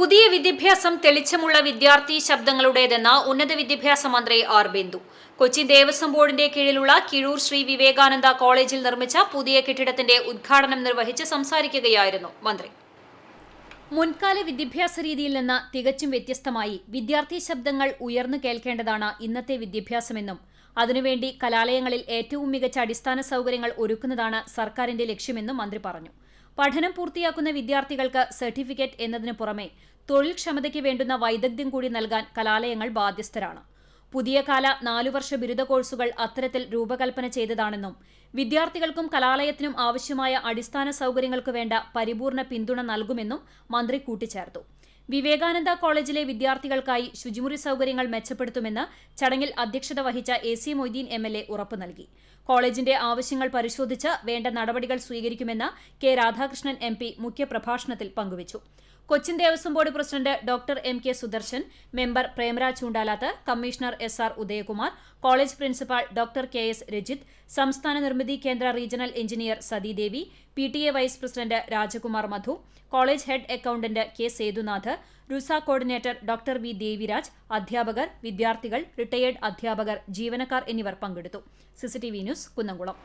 പുതിയ വിദ്യാഭ്യാസം തെളിച്ചമുള്ള വിദ്യാർത്ഥി ശബ്ദങ്ങളുടേതെന്ന് ഉന്നത വിദ്യാഭ്യാസ മന്ത്രി ആർ ബിന്ദു. കൊച്ചി ദേവസ്വം ബോർഡിന്റെ കീഴിലുള്ള കിഴൂർ ശ്രീ വിവേകാനന്ദ കോളേജിൽ നിർമ്മിച്ച പുതിയ കെട്ടിടത്തിന്റെ ഉദ്ഘാടനം നിർവഹിച്ച് സംസാരിക്കുകയായിരുന്നു മന്ത്രി. മുൻകാല വിദ്യാഭ്യാസ രീതിയിൽ നിന്ന് തികച്ചും വ്യത്യസ്തമായി വിദ്യാർത്ഥി ശബ്ദങ്ങൾ ഉയർന്നു കേൾക്കേണ്ടതാണ് ഇന്നത്തെ വിദ്യാഭ്യാസമെന്നും അതിനുവേണ്ടി കലാലയങ്ങളിൽ ഏറ്റവും മികച്ച അടിസ്ഥാന സൗകര്യങ്ങൾ ഒരുക്കുന്നതാണ് സർക്കാരിന്റെ ലക്ഷ്യമെന്നും മന്ത്രി പറഞ്ഞു. പഠനം പൂർത്തിയാക്കുന്ന വിദ്യാർത്ഥികൾക്ക് സർട്ടിഫിക്കറ്റ് എന്നതിനു പുറമെ തൊഴിൽ ക്ഷമതയ്ക്ക് വേണ്ടുന്ന വൈദഗ്ധ്യം കൂടി നൽകാൻ കലാലയങ്ങൾ ബാധ്യസ്ഥരാണ്. പുതിയ കാല നാലു വർഷ ബിരുദ കോഴ്സുകൾ അത്തരത്തിൽ രൂപകൽപ്പന ചെയ്തതാണെന്നും വിദ്യാർത്ഥികൾക്കും കലാലയത്തിനും ആവശ്യമായ അടിസ്ഥാന സൗകര്യങ്ങൾക്ക് വേണ്ട പരിപൂർണ പിന്തുണ നൽകുമെന്നും മന്ത്രി കൂട്ടിച്ചേർത്തു. വിവേകാനന്ദ കോളേജിലെ വിദ്യാർത്ഥികൾക്കായി ശുചിമുറി സൗകര്യങ്ങൾ മെച്ചപ്പെടുത്തുമെന്ന് ചടങ്ങിൽ അധ്യക്ഷത വഹിച്ച A C Moideen M L A ഉറപ്പു നൽകി. കോളേജിന്റെ ആവശ്യങ്ങൾ പരിശോധിച്ച് വേണ്ട നടപടികൾ സ്വീകരിക്കുമെന്ന് കെ രാധാകൃഷ്ണൻ എം പി മുഖ്യപ്രഭാഷണത്തിൽ പങ്കുവച്ചു. Cochin Devaswom board president doctor M K Sudarshan member Premaraj Choondalath commissioner S R Udayakumar college principal doctor K S Rajith സംസ്ഥാന Nirmithi Kendra regional engineer Sathidevi P T A vice president Rajakumar Madhu college head accountant K Sethunath RUSA coordinator doctor V Deviraj അധ്യാപകർ വിദ്യാർത്ഥികൾ retired അധ്യാപകർ ജീവനക്കാർ എന്നിവർ പങ്കെടുത്തു. CCTV news Kunnamkulam.